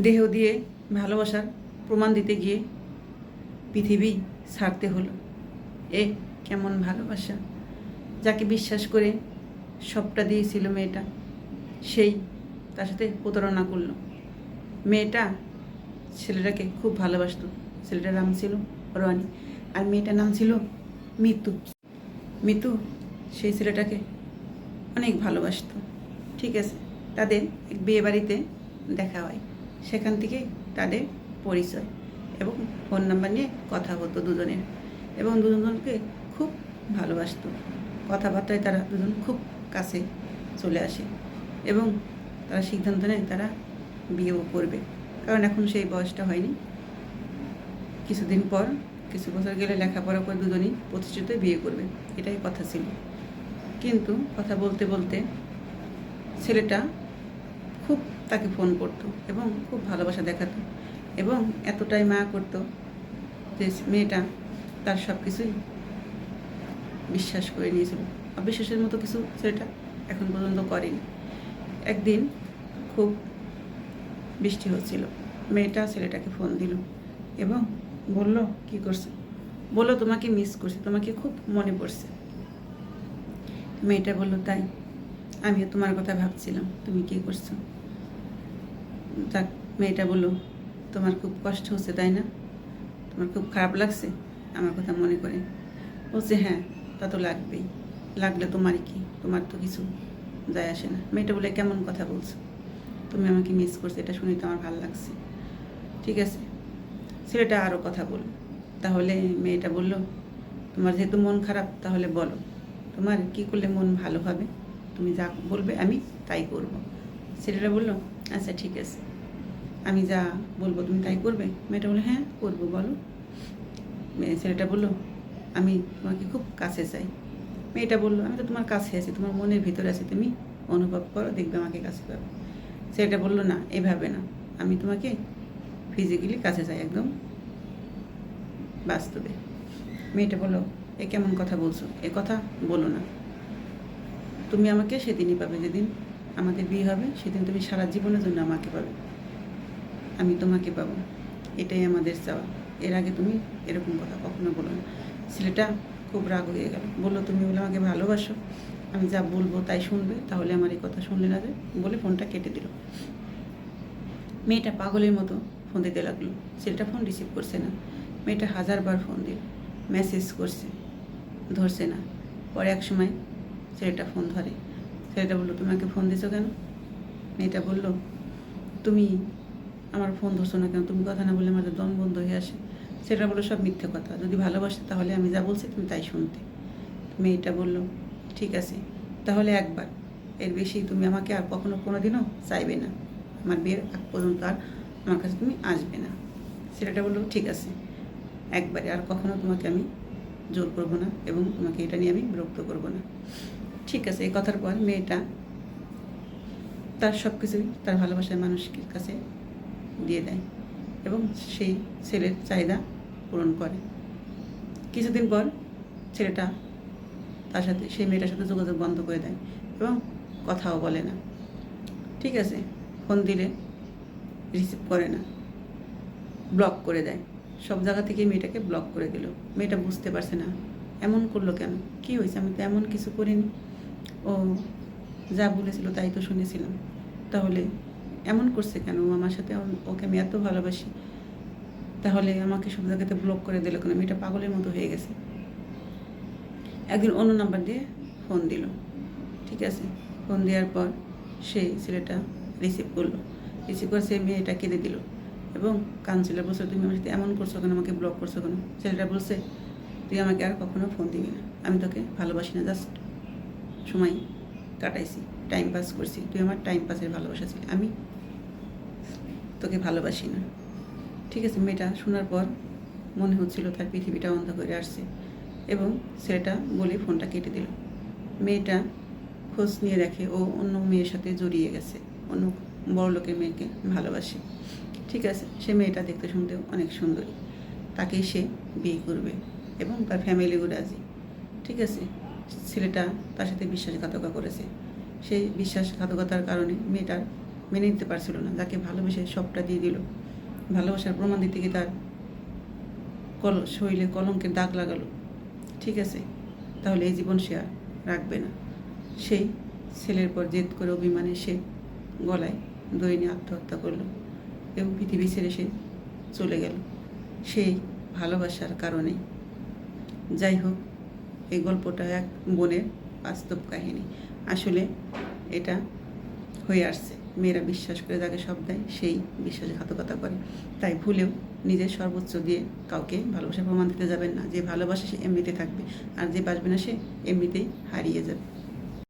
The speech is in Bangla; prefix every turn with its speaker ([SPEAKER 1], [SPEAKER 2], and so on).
[SPEAKER 1] দেহ দিয়ে ভালোবাসার প্রমাণ দিতে গিয়ে পৃথিবী ছাড়তে হলো। এ কেমন ভালোবাসা? যাকে বিশ্বাস করে সবটা দিয়েছিল মেয়েটা, সেই তার সাথে প্রতারণা করল। মেয়েটা ছেলেটাকে খুব ভালোবাসতো। ছেলেটার নাম ছিল রনি আর মেয়েটার নাম ছিল মিতু। মিতু সেই ছেলেটাকে অনেক ভালোবাসতো। ঠিক আছে, তাদের এক বিয়ে বাড়িতে দেখা হয়। সেখান থেকে তাদের পরিচয় এবং ফোন নাম্বার নিয়ে কথা হতো দুজনের। এবং দুজনকে খুব ভালোবাসতো। কথাবার্তায় তারা দুজন খুব কাছে চলে আসে এবং তারা সিদ্ধান্ত নেয় তারা বিয়েও করবে। কারণ এখন সেই বয়সটা হয়নি। কিছুদিন পর, কিছু বছর গেলে লেখাপড়া করে দুজনই প্রতিষ্ঠিত বিয়ে করবে। এটাই কথা ছিল। কিন্তু কথা বলতে বলতে ছেলেটা খুব তাকে ফোন করতো এবং খুব ভালোবাসা দেখাতো এবং এতটাই মায়া করতো যে মেয়েটা তার সব কিছুই বিশ্বাস করে নিয়েছিল। অবিশ্বাসের মতো কিছু ছেলেটা এখন পর্যন্ত করেনি। একদিন খুব বৃষ্টি হচ্ছিল। মেয়েটা ছেলেটাকে ফোন দিল এবং বলল, কি করছে? বলল, তোমাকে মিস করছে, তোমাকে খুব মনে পড়ছে। মেয়েটা বলল, তাই, আমিও তোমার কথা ভাবছিলাম, তুমি কি করছ? যাক, মেয়েটা বলল, তোমার খুব কষ্ট হচ্ছে, তাই না? তোমার খুব খারাপ লাগছে? আমার কথা মনে করে। বলছে হ্যাঁ তা তো লাগবেই। লাগলে তোমার কি? তোমার তো কিছু যায় আসে না। মেয়েটা বলে কেমন কথা বলছো? তুমি আমাকে মিস করছ, এটা শুনে তো আমার ভালো লাগছে। ঠিক আছে? ছেলেটা আরও কথা বলল। তাহলে মেয়েটা বলল, তোমার যেহেতু মন খারাপ, তাহলে বলো। তোমার কি করলে মন ভালো হবে? তুমি যা বলবে, আমি তাই করব। ছেলেটা বলল আচ্ছা ঠিক আছে। আমি যা বলব তুমি তাই করবে? মেয়েটা বলল হ্যাঁ করব, বলো। ছেলেটা বলল, আমি তোমাকে খুব কাছে চাই। মেয়েটা বলল, আমি তো তোমার কাছে আছি, তোমার মনের ভিতরে আছি, তুমি অনুভব করো, দেখবে আমাকে কাছে পাবে। ছেলেটা বলল, না, এভাবে না। আমি তোমাকে ফিজিক্যালি কাছে চাই একদম বাস্তবে। মেয়েটা বলল, এ কেমন কথা বলছো? এ কথা বলো না। তুমি আমাকে সেদিনই পাবে যেদিন আমাদের বিয়ে হবে, সেদিন তুমি সারা জীবনের জন্য আমাকে পাবে। আমি তোমাকে পাবো। এটাই আমাদের চাওয়া। এর আগে তুমি এরকম কথা কখনো বলো না। ছেলেটা খুব রাগ হয়ে গেল। বলল, তুমি বলে আমাকে ভালোবাসো। আমি যা বলব তাই শুনবে। তাহলে আমার এই কথা শুনলে না বলে ফোনটা কেটে দিল। মেয়েটা পাগলের মতো ফোন দিতে লাগল। ছেলেটা ফোন রিসিভ করছে না। মেয়েটা হাজারবার ফোন দিল। মেসেজ করছে। ধরছে না। পরে এক সময় ছেলেটা ফোন ধরে। ছেলেটা বলল, তোমাকে ফোন দিছো কেন? মেয়েটা বলল, তুমি আমার ফোন ধরছো না কেন? তুমি কথা না বললে আমার দম বন্ধ হয়ে আসে। সেটা বলল, সব মিথ্যে কথা। যদি ভালোবাসে তাহলে আমি যা বলছি তুমি তাই শুনতে। মেয়েটা বলল, ঠিক আছে, তাহলে একবার। এর বেশি তুমি আমাকে আর কখনো কোনো দিনও চাইবে না। আমার বিয়ের আগ পর্যন্ত আর আমার কাছে তুমি আসবে না। ছেলেটা বলল, ঠিক আছে, একবারে। আর কখনো তোমাকে আমি জোর করব না এবং তোমাকে এটা নিয়ে আমি বিরক্ত করব না। ঠিক আছে, এই কথার পর মেয়েটা তার সব কিছুই তার ভালোবাসার মানুষের কাছে দিয়ে দেয় এবং সেই ছেলের চাহিদা পূরণ করে। কিছুদিন পর ছেলেটা তার সাথে, সেই মেয়েটার সাথে যোগাযোগ বন্ধ করে দেয় এবং কথাও বলে না। ঠিক আছে, ফোন দিলে রিসিভ করে না। ব্লক করে দেয়। সব জায়গা থেকে মেয়েটাকে ব্লক করে দিল। মেয়েটা বুঝতে পারছে না, এমন করল কেন? কি হয়েছে? আমি তো এমন কিছু করিনি। ও যা বলেছিল তাই তো শুনেছিলাম। তাহলে এমন করছে কেন? আমার সাথে ওকে আমি এত ভালোবাসি। তাহলে আমাকে সব জায়গাতে ব্লক করে দিল কেন? মেয়েটা পাগলের মতো হয়ে গেছে। একদিন অন্য নাম্বার দিয়ে ফোন দিল। ঠিক আছে? ফোন দেওয়ার পর সেই ছেলেটা রিসিভ করল। রিসিভ করে সেই মেয়েটা কেঁদে দিল। এবং কাউন্সিলার বলছে, তুমি আমার সাথে এমন করছ কেন? আমাকে ব্লক করছ কেন? ছেলেটা বলছে, তুই আমাকে আর কখনো ফোন দিবি না। আমি তোকে ভালোবাসি না জাস্ট সময় কাটাইছি টাইম পাস করছি। তুই আমার টাইম পাসের ভালোবাসা ছিল। আমি তোকে ভালোবাসি না। ঠিক আছে, মেয়েটা শোনার পর মনে হচ্ছিল তার পৃথিবীটা অন্ধ করে আসছে এবং ছেলেটা বলে ফোনটা কেটে দিল। মেয়েটা খোঁজ নিয়ে দেখে ও অন্য মেয়ের সাথে জড়িয়ে গেছে। অন্য বড় লোকের মেয়েকে ভালোবাসে। ঠিক আছে, সে মেয়েটা দেখতে শুনতেও অনেক সুন্দরী। তাকেই সে বিয়ে করবে এবং তার ফ্যামিলিও রাজি। ঠিক আছে ছেলেটা তার সাথে বিশ্বাসঘাতকতা করেছে। সেই বিশ্বাসঘাতকতার কারণে মেয়েটার মেনে নিতে পারছিল না, যাকে ভালোবেসে সবটা দিয়ে দিল। ভালোবাসার প্রমাণ দিতে গিয়ে তার কল, শরীরে কলঙ্কের দাগ লাগালো। ঠিক আছে, তাহলে এই জীবন সে আর রাখবে না। সেই ছেলের পর জেদ করে অভিমানে সে গলায় দই নিয়ে আত্মহত্যা করল এবং পৃথিবী ছেড়ে সে চলে গেল। সেই ভালোবাসার কারণে যাই হোক এই গল্পটা এক বোনের বাস্তব কাহিনী। আসলে এটা হয়ে আসছে। মেয়েরা বিশ্বাস করে যাকে সব দেয়, সেই বিশ্বাসঘাতকতা করে। তাই ভুলেও নিজের সর্বোচ্চ দিয়ে কাউকে ভালোবাসা প্রমাণ দিতে যাবেন না। যে ভালোবাসে সে এমনিতে থাকবে, আর যে বাসবে না সে এমনিতেই হারিয়ে যাবে।